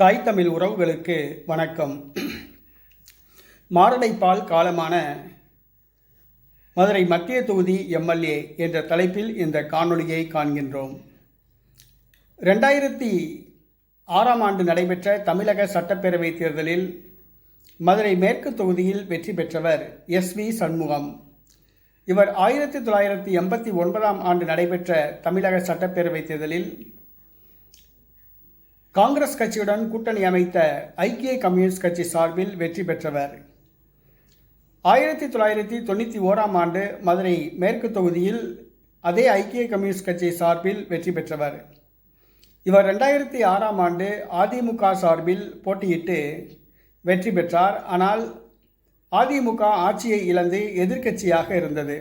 தாய் தமிழ் உறவுகளுக்கு வணக்கம். மாரடைப்பால் காலமான மதுரை மத்திய தொகுதி எம்எல்ஏ என்ற தலைப்பில் இந்த காணொளியை காண்கின்றோம். ரெண்டாயிரத்தி ஆறாம் ஆண்டு நடைபெற்ற தமிழக சட்டப்பேரவை தேர்தலில் மதுரை மேற்கு தொகுதியில் வெற்றி பெற்றவர் எஸ் வி சண்முகம். இவர் ஆயிரத்தி தொள்ளாயிரத்தி எண்பத்தி ஒன்பதாம் ஆண்டு நடைபெற்ற தமிழக சட்டப்பேரவை தேர்தலில் காங்கிரஸ் கட்சியுடன் கூட்டணி அமைத்த ஐக்கிய கம்யூனிஸ்ட் கட்சி சார்பில் வெற்றி பெற்றவர். ஆயிரத்தி தொள்ளாயிரத்தி தொண்ணூற்றி ஓராம் ஆண்டு மதுரை மேற்கு தொகுதியில் அதே ஐக்கிய கம்யூனிஸ்ட் கட்சி சார்பில் வெற்றி பெற்றவர். இவர் ரெண்டாயிரத்தி ஆறாம் ஆண்டு அதிமுக சார்பில் போட்டியிட்டு வெற்றி பெற்றார். ஆனால் அதிமுக ஆட்சியை இழந்து எதிர்க்கட்சியாக இருந்தது.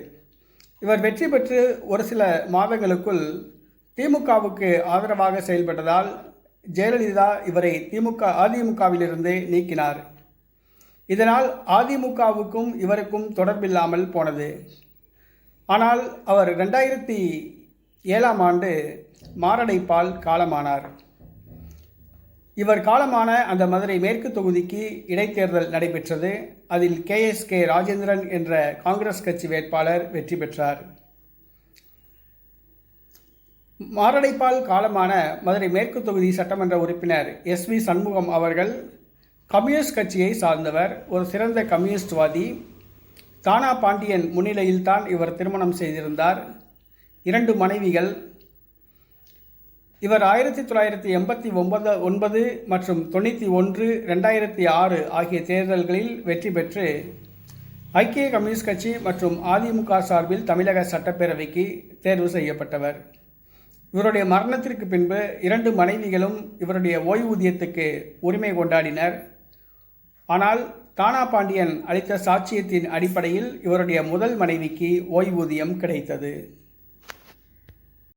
இவர் வெற்றி பெற்று ஒரு சில மாதங்களுக்குள் திமுகவுக்கு ஆதரவாக செயல்பட்டதால் ஜெயலலிதா இவரை திமுக அதிமுகவிலிருந்து நீக்கினார். இதனால் அதிமுகவுக்கும் இவருக்கும் தொடர்பில்லாமல் போனது. ஆனால் அவர் ரெண்டாயிரத்தி ஏழாம் ஆண்டு மாரடைப்பால் காலமானார். இவர் காலமான அந்த மதுரை மேற்கு தொகுதிக்கு இடைத்தேர்தல் நடைபெற்றது. அதில் கே எஸ் கே ராஜேந்திரன் என்ற காங்கிரஸ் கட்சி வேட்பாளர் வெற்றி பெற்றார். மாரடைப்பால் காலமான மதுரை மேற்கு தொகுதி சட்டமன்ற உறுப்பினர் எஸ் வி சண்முகம் அவர்கள் கம்யூனிஸ்ட் கட்சியை சார்ந்தவர் ஒரு சிறந்த கம்யூனிஸ்ட்வாதி. தானா பாண்டியன் முன்னிலையில்தான் இவர் திருமணம் செய்திருந்தார். இரண்டு மனைவிகள். இவர் ஆயிரத்தி தொள்ளாயிரத்தி எண்பத்தி ஒன்பது ஒன்பது மற்றும் தொண்ணூற்றி ஒன்று ரெண்டாயிரத்தி ஆறு ஆகிய தேர்தல்களில் வெற்றி பெற்று ஐக்கிய கம்யூனிஸ்ட் கட்சி மற்றும் அதிமுக சார்பில் தமிழக சட்டப்பேரவைக்கு தேர்வு செய்யப்பட்டவர். இவருடைய மரணத்திற்கு பின்பு இரண்டு மனைவிகளும் இவருடைய ஓய்வூதியத்துக்கு உரிமை கொண்டாடினர். ஆனால் தானா பாண்டியன் அளித்த சாட்சியத்தின் அடிப்படையில் இவருடைய முதல் மனைவிக்கு ஓய்வூதியம் கிடைத்தது.